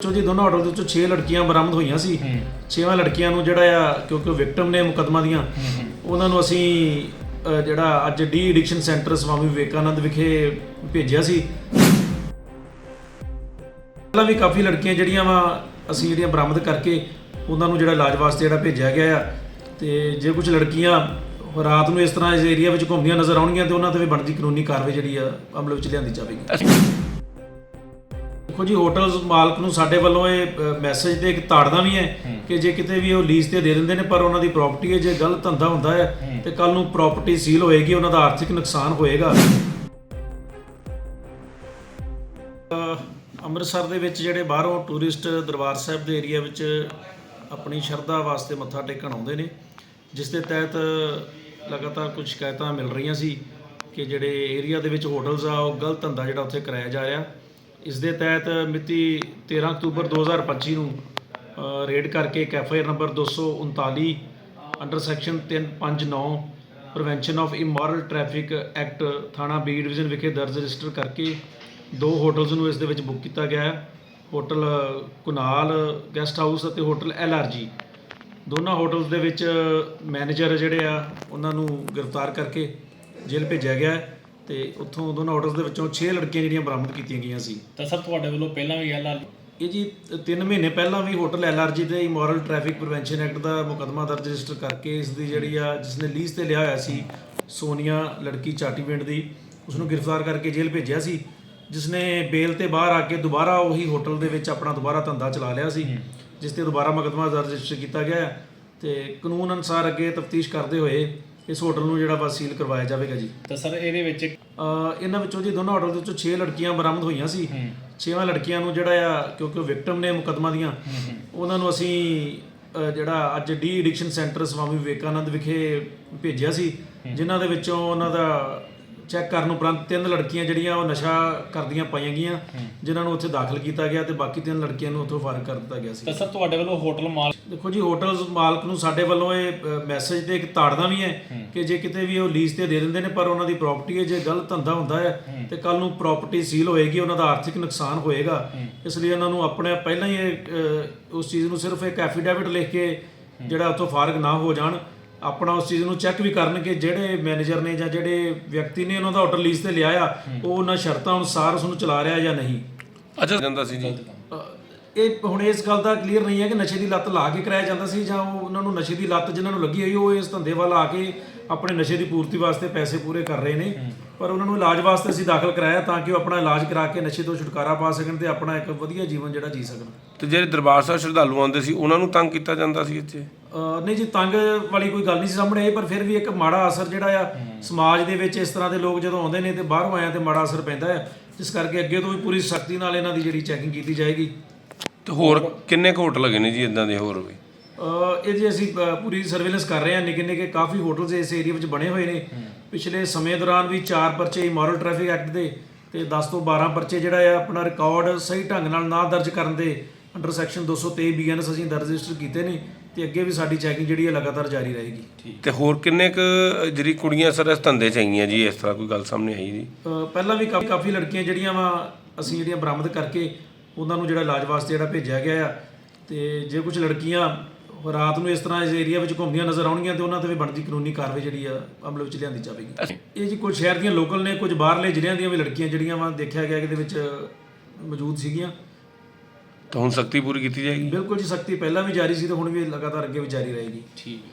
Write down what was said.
ਚੋ ਜੀ ਦੋਨੋਂ ਆਟੋ ਦੇ ਵਿੱਚੋਂ 6 ਲੜਕੀਆਂ ਬਰਾਮਦ ਹੋਈਆਂ ਸੀ। 6ਵਾਂ ਲੜਕੀਆਂ ਨੂੰ ਜਿਹੜਾ ਆ ਕਿਉਂਕਿ ਵਿਕਟਮ ਨੇ ਮੁਕੱਦਮਾ ਦੀਆਂ ਉਹਨਾਂ ਨੂੰ ਅਸੀਂ ਅ, ਜਿਹੜਾ ਅੱਜ de addiction centre Swami Vivekanand ਵਿਖੇ ਭੇਜਿਆ ਸੀ। ਪਹਿਲਾਂ ਵੀ ਕਾਫੀ ਲੜਕੀਆਂ ਜਿਹੜੀਆਂ ਵਾ ਅਸੀਂ ਜਿਹੜੀਆਂ ਬਰਾਮਦ ਕਰਕੇ ਉਹਨਾਂ ਨੂੰ ਜਿਹੜਾ ਇਲਾਜ ਵਾਸਤੇ ਜਿਹੜਾ ਭੇਜਿਆ ਗਿਆ ਆ। ਤੇ ਜੇ ਕੁਝ ਲੜਕੀਆਂ ਰਾਤ ਨੂੰ ਇਸ ਤਰ੍ਹਾਂ ਇਸ ਏਰੀਆ ਵਿੱਚ ਘੁੰਮਦੀਆਂ ਨਜ਼ਰ ਆਉਣਗੀਆਂ ਤੇ ਉਹਨਾਂ ਤੇ ਵੀ ਬਣਦੀ ਕਾਨੂੰਨੀ ਕਾਰਵਾਈ ਜਿਹੜੀ ਆ ਅਮਲ ਵਿੱਚ ਲਿਆਂਦੀ ਜਾਵੇਗੀ। ਦੇਖੋ ਜੀ ਹੋਟਲ ਮਾਲਕ ਨੂੰ ਸਾਡੇ ਵੱਲੋਂ ਇਹ ਮੈਸੇਜ ਤੇ ਇੱਕ ਤਾੜਨਾ ਵੀ ਹੈ ਕਿ ਜੇ ਕਿਤੇ ਵੀ ਉਹ ਲੀਜ਼ ਤੇ ਦੇ ਦਿੰਦੇ ਨੇ ਪਰ ਉਹਨਾਂ ਦੀ ਪ੍ਰਾਪਰਟੀ ਹੈ ਜੇ ਗਲਤ ਧੰਦਾ ਹੁੰਦਾ ਹੈ ਤੇ ਕੱਲ ਨੂੰ ਪ੍ਰਾਪਰਟੀ ਸੀਲ ਹੋਏਗੀ ਉਹਨਾਂ ਦਾ ਆਰਥਿਕ ਨੁਕਸਾਨ ਹੋਏਗਾ। ਅੰਮ੍ਰਿਤਸਰ ਦੇ ਵਿੱਚ ਜਿਹੜੇ ਬਾਹਰੋਂ ਟੂਰਿਸਟ ਦਰਬਾਰ ਸਾਹਿਬ ਦੇ ਏਰੀਆ ਵਿੱਚ ਆਪਣੀ ਸ਼ਰਧਾ ਵਾਸਤੇ ਮੱਥਾ ਟੇਕਣ ਆਉਂਦੇ ਨੇ ਜਿਸ ਦੇ ਤਹਿਤ ਲਗਾਤਾਰ ਕੁਝ ਸ਼ਿਕਾਇਤਾਂ ਮਿਲ ਰਹੀਆਂ ਸੀ ਕਿ ਜਿਹੜੇ ਏਰੀਆ ਦੇ ਵਿੱਚ ਹੋਟਲਸ ਆ ਉਹ ਗਲਤ ਧੰਦਾ ਜਿਹੜਾ ਉੱਥੇ ਕਰਾਇਆ ਜਾ ਰਿਹਾ। ਇਸ ਦੇ ਤਹਿਤ ਮਿਤੀ 13 ਅਕਤੂਬਰ 2025 ਨੂੰ ਰੇਡ ਕਰਕੇ cafe number 239 under section 359 prevention of immoral traffic act ਥਾਣਾ ਬੀ ਡਿਵੀਜ਼ਨ ਵਿਖੇ ਦਰਜ ਰਜਿਸਟਰ ਕਰਕੇ ਦੋ ਹੋਟਲਸ ਨੂੰ ਇਸ ਦੇ ਵਿੱਚ ਬੁੱਕ ਕੀਤਾ ਗਿਆ ਹੈ ਹੋਟਲ ਕੁਨਾਲ ਗੈਸਟ ਹਾਊਸ ਅਤੇ ਹੋਟਲ ਐੱਲ ਆਰ ਜੀ ਦੋਨਾਂ ਹੋਟਲਸ ਦੇ ਵਿੱਚ ਮੈਨੇਜਰ ਜਿਹੜੇ ਆ, ਉਹਨਾਂ ਨੂੰ ਗ੍ਰਿਫਤਾਰ ਕਰਕੇ ਜੇਲ੍ਹ ਭੇਜਿਆ ਗਿਆ ਹੈ। ਤੇ ਉੱਥੋਂ ਦੋਨਾਂ ਹੋਟਲਸ ਦੇ ਵਿੱਚੋਂ 6 ਲੜਕੀਆਂ ਜਿਹੜੀਆਂ ਬਰਾਮਦ ਕੀਤੀਆਂ ਗਈਆਂ ਸੀ। ਤਾਂ ਸਰ ਤੁਹਾਡੇ ਵੱਲੋਂ ਪਹਿਲਾਂ ਵੀ ਇਹ ਲਾਲ ਇਹ ਜੀ 3 ਮਹੀਨੇ ਪਹਿਲਾਂ ਵੀ ਹੋਟਲ ਐਲਆਰਜੀ ਤੇ ਇਮੋਰਲ ਟ੍ਰੈਫਿਕ ਪ੍ਰੀਵੈਂਸ਼ਨ ਐਕਟ ਦਾ ਮੁਕੱਦਮਾ ਦਰਜ ਰਜਿਸਟਰ ਕਰਕੇ ਇਸ ਦੀ ਜਿਹੜੀ ਆ ਜਿਸ ਨੇ ਲੀਜ਼ ਤੇ ਲਿਆ ਹੋਇਆ ਸੀ ਸੋਨੀਆ ਲੜਕੀ ਚਾਟੀ ਪਿੰਡ ਦੀ ਉਸ ਨੂੰ ਗ੍ਰਿਫਤਾਰ ਕਰਕੇ ਜੇਲ੍ਹ ਭੇਜਿਆ ਸੀ ਜਿਸ ਨੇ ਬੇਲ ਤੇ ਬਾਹਰ ਆ ਕੇ ਦੁਬਾਰਾ ਉਹੀ ਹੋਟਲ ਦੇ ਵਿੱਚ ਆਪਣਾ ਦੁਬਾਰਾ ਧੰਦਾ ਚਲਾ ਲਿਆ ਸੀ ਜਿਸ ਤੇ ਦੁਬਾਰਾ ਮੁਕੱਦਮਾ ਦਰਜ ਰਜਿਸਟਰ ਕੀਤਾ ਗਿਆ ਤੇ ਕਾਨੂੰਨ ਅਨੁਸਾਰ ਅੱਗੇ ਤਫਤੀਸ਼ ਕਰਦੇ ਹੋਏ ਇਸ ਹੋਟਲ ਨੂੰ ਜਿਹੜਾ ਵਾ ਸੀਲ ਕਰਵਾਇਆ ਜਾਵੇਗਾ ਜੀ। ਤਾਂ ਸਰ ਇਹਦੇ ਵਿੱਚ ਇਹਨਾਂ ਵਿੱਚੋਂ ਜੀ ਦੋਨੋਂ ਹੋਟਲ ਦੇ ਵਿੱਚੋਂ 6 ਲੜਕੀਆਂ ਬਰਾਮਦ ਹੋਈਆਂ ਸੀ। 6ਵਾਂ ਲੜਕੀਆਂ ਨੂੰ ਜਿਹੜਾ ਆ ਕਿਉਂਕਿ ਉਹ ਵਿਕਟਮ ਨੇ ਮੁਕੱਦਮਾ ਦੀਆਂ ਉਹਨਾਂ ਨੂੰ ਅਸੀਂ ਜਿਹੜਾ ਅੱਜ de addiction centre Swami Vivekanand ਵਿਖੇ ਭੇਜਿਆ ਸੀ ਜਿਨ੍ਹਾਂ ਦੇ ਵਿੱਚੋਂ ਉਹਨਾਂ ਦਾ ਚੈੱਕ ਕਰਨ ਉਪਰੰਤ ਤਿੰਨ ਲੜਕੀਆਂ ਜਿਹੜੀਆਂ ਉਹ ਨਸ਼ਾ ਕਰਦੀਆਂ ਪਾਈਆਂ ਗਈਆਂ ਜਿਨ੍ਹਾਂ ਨੂੰ ਉੱਥੇ ਦਾਖਲ ਕੀਤਾ ਗਿਆ ਤੇ ਬਾਕੀ ਤਿੰਨ ਲੜਕੀਆਂ ਨੂੰ ਉੱਥੋਂ ਫਾਰਗ ਕਰ ਦਿੱਤਾ ਗਿਆ ਸੀ। ਤਾਂ ਸਰ ਤੁਹਾਡੇ ਵੱਲੋਂ ਹੋਟਲ ਮਾਲ ਦੇਖੋ ਜੀ ਹੋਟਲ ਮਾਲਕ ਨੂੰ ਸਾਡੇ ਵੱਲੋਂ ਇਹ ਮੈਸੇਜ ਤੇ ਇੱਕ ਤਾੜਨਾ ਵੀ ਹੈ ਕਿ ਜੇ ਕਿਤੇ ਵੀ ਉਹ ਲੀਜ਼ ਤੇ ਦੇ ਦਿੰਦੇ ਨੇ ਪਰ ਉਹਨਾਂ ਦੀ ਪ੍ਰਾਪਰਟੀ ਹੈ ਜੇ ਗਲਤ ਧੰਦਾ ਹੁੰਦਾ ਹੈ ਤੇ ਕੱਲ ਨੂੰ ਪ੍ਰਾਪਰਟੀ ਸੀਲ ਹੋਏਗੀ ਉਹਨਾਂ ਦਾ ਆਰਥਿਕ ਨੁਕਸਾਨ ਹੋਏਗਾ। ਇਸ ਲਈ ਉਹਨਾਂ ਨੂੰ ਆਪਣੇ ਪਹਿਲਾਂ ਹੀ ਉਸ ਚੀਜ਼ ਨੂੰ ਸਿਰਫ ਇੱਕ ਐਫੀਡੈਵਿਟ ਲਿਖ ਕੇ ਜਿਹੜਾ ਉੱਥੋਂ ਫਾਰਗ ਨਾ ਹੋ ਜਾਣ। ਆਪਣਾ ਉਸ ਚੀਜ਼ ਨੂੰ ਚੈੱਕ ਵੀ ਕਰਨ ਕਿ ਜਿਹੜੇ ਮੈਨੇਜਰ ਨੇ ਜਾਂ ਜਿਹੜੇ ਵਿਅਕਤੀ ਨੇ ਉਹਨਾਂ ਦਾ ਹੋਟਲ ਲੀਜ਼ ਤੇ ਲਿਆ ਆ ਉਹ ਉਹਨਾਂ ਸ਼ਰਤਾਂ ਅਨੁਸਾਰ ਉਸ ਨੂੰ ਚਲਾ ਰਿਹਾ ਜਾਂ ਨਹੀਂ? ਅੱਛਾ। ਜਾਂਦਾ ਸੀ ਜੀ। ਇਹ ਹੁਣ ਇਸ ਗੱਲ ਦਾ ਕਲੀਅਰ ਨਹੀਂ ਹੈ ਕਿ ਨਸ਼ੇ ਦੀ ਲੱਤ ਲਾ ਕੇ ਕਰਾਇਆ ਜਾਂਦਾ ਸੀ ਜਾਂ ਉਹ ਉਹਨਾਂ ਨੂੰ ਨਸ਼ੇ ਦੀ ਲੱਤ ਜਿਨ੍ਹਾਂ ਨੂੰ ਲੱਗੀ ਹੋਈ ਉਹ ਇਸ ਧੰਦੇ ਵੱਲ ਆ ਕੇ ਆਪਣੇ ਨਸ਼ੇ ਦੀ ਪੂਰਤੀ ਵਾਸਤੇ ਪੈਸੇ ਪੂਰੇ ਕਰ ਰਹੇ ਨੇ ਪਰ ਉਹਨਾਂ ਨੂੰ ਇਲਾਜ ਵਾਸਤੇ ਅਸੀਂ ਦਾਖਲ ਕਰਾਇਆ ਤਾਂ ਕਿ ਉਹ ਆਪਣਾ ਇਲਾਜ ਕਰਾ ਕੇ ਨਸ਼ੇ ਤੋਂ ਛੁਟਕਾਰਾ ਪਾ ਸਕਣ ਤੇ ਆਪਣਾ ਇੱਕ ਵਧੀਆ ਜੀਵਨ ਜਿਹੜਾ ਜੀ ਸਕਣ। ਤੇ ਜਿਹੜੇ ਦਰਬਾਰ ਸਾਹਿਬ ਸ਼ਰਧਾਲੂ ਆਉਂਦੇ ਸੀ ਉਹਨਾਂ ਨੂੰ ਤੰਗ ਕੀਤਾ ਜਾਂਦਾ ਸੀ ਇੱਥੇ? ਅਹ ਨਹੀਂ ਜੀ ਤੰਗ ਵਾਲੀ ਕੋਈ ਗੱਲ ਨਹੀਂ ਸੀ ਸਾਹਮਣੇ ਆਈ ਪਰ ਫਿਰ ਵੀ ਇੱਕ ਮਾੜਾ ਅਸਰ ਜਿਹੜਾ ਆ ਸਮਾਜ ਦੇ ਵਿੱਚ ਇਸ ਤਰ੍ਹਾਂ ਦੇ ਲੋਕ ਜਦੋਂ ਆਉਂਦੇ ਨੇ ਤੇ ਬਾਹਰੋਂ ਆਇਆ ਤੇ ਮਾੜਾ ਅਸਰ ਪੈਂਦਾ ਹੈ ਜਿਸ ਕਰਕੇ ਅੱਗੇ ਤੋਂ ਵੀ ਪੂਰੀ ਸਖਤੀ ਨਾਲ ਇਹਨਾਂ ਦੀ ਜਿਹੜੀ ਚੈਕਿੰਗ ਕੀਤੀ ਜਾਏਗੀ। ਤੇ ਹੋਰ ਕਿੰਨੇ ਕੁ ਹੋਟਲ ਹੈਗੇ ਨੇ ਜੀ ਇਦਾਂ ਦੇ ਹੋਰ ਵੀ? ਇਹ ਜੀ ਅਸੀਂ ਪੂਰੀ ਸਰਵੇਲੈਂਸ ਕਰ ਰਹੇ ਹਾਂ ਨਿੱਕੇ ਨਿੱਕੇ ਕਾਫੀ ਹੋਟਲਸ ਇਸ ਏਰੀਆ ਵਿੱਚ ਬਣੇ ਹੋਏ ਨੇ। ਪਿਛਲੇ ਸਮੇਂ ਦੌਰਾਨ ਵੀ 4 ਪਰਚੇ ਇਮੋਰਲ ਟ੍ਰੈਫਿਕ ਐਕਟ ਦੇ ਤੇ 10 ਤੋਂ 12 ਪਰਚੇ ਜਿਹੜਾ ਆ ਆਪਣਾ ਰਿਕਾਰਡ ਸਹੀ ਢੰਗ ਨਾਲ ਨਾ ਦਰਜ ਕਰਨ ਦੇ ਅੰਡਰ ਸੈਕਸ਼ਨ 223 ਬੀਐਨਐਸ ਅਸੀਂ ਦਰਜ ਰਜਿਸਟਰ ਕੀਤੇ ਨੇ ਤੇ ਅੱਗੇ ਵੀ ਸਾਡੀ ਚੈਕਿੰਗ ਜਿਹੜੀ ਹੈ ਲਗਾਤਾਰ ਜਾਰੀ ਰਹੇਗੀ। ਤੇ ਹੋਰ ਕਿੰਨੇ ਕੁ ਜਿਹੜੀ ਕੁੜੀਆਂ ਸਰ ਇਸ ਧੰਦੇ 'ਚ ਆਈਆਂ ਜੀ? ਇਸ ਤਰ੍ਹਾਂ ਕੋਈ ਗੱਲ ਸਾਹਮਣੇ ਆਈ ਜੀ? ਪਹਿਲਾਂ ਵੀ ਕਾਫੀ ਕਾਫੀ ਲੜਕੀਆਂ ਜਿਹੜੀਆਂ ਵਾ ਅਸੀਂ ਜਿਹੜੀਆਂ ਬਰਾਮਦ ਕਰਕੇ ਉਹਨਾਂ ਨੂੰ ਜਿਹੜਾ ਇਲਾਜ ਵਾਸਤੇ ਜਿਹੜਾ ਭੇਜਿਆ ਗਿਆ ਆ। ਤੇ ਜੇ ਕੁਝ ਲੜਕੀਆਂ ਰਾਤ ਨੂੰ ਇਸ ਤਰ੍ਹਾਂ ਇਸ ਏਰੀਆ ਵਿੱਚ ਘੁੰਮਦੀਆਂ ਨਜ਼ਰ ਆਉਣਗੀਆਂ ਤੇ ਉਹਨਾਂ ਤੇ ਵੀ ਬਣਦੀ ਕਾਨੂੰਨੀ ਕਾਰਵਾਈ ਜਿਹੜੀ ਆ ਅਮਲ ਵਿੱਚ ਲਿਆਂਦੀ ਜਾਵੇਗੀ। ਇਹ ਜੀ ਕੁਝ ਸ਼ਹਿਰ ਦੀਆਂ ਲੋਕਲ ਨੇ ਕੁਝ ਬਾਹਰਲੇ ਜ਼ਿਲ੍ਹਿਆਂ ਦੀਆਂ ਵੀ ਲੜਕੀਆਂ ਜਿਹੜੀਆਂ ਵਾ ਦੇਖਿਆ ਗਿਆ ਕਿ ਇਹਦੇ ਵਿੱਚ ਮੌਜੂਦ ਸੀਗੀਆਂ। ਤਾਂ ਹੁਣ ਸਖਤੀ ਪੂਰੀ ਕੀਤੀ ਜਾਏਗੀ? ਬਿਲਕੁਲ ਜੀ ਸਖਤੀ ਪਹਿਲਾਂ ਵੀ ਜਾਰੀ ਸੀ ਤੇ ਹੁਣ ਵੀ ਲਗਾਤਾਰ ਅੱਗੇ ਵੀ ਜਾਰੀ ਰਹੇਗੀ। ਠੀਕ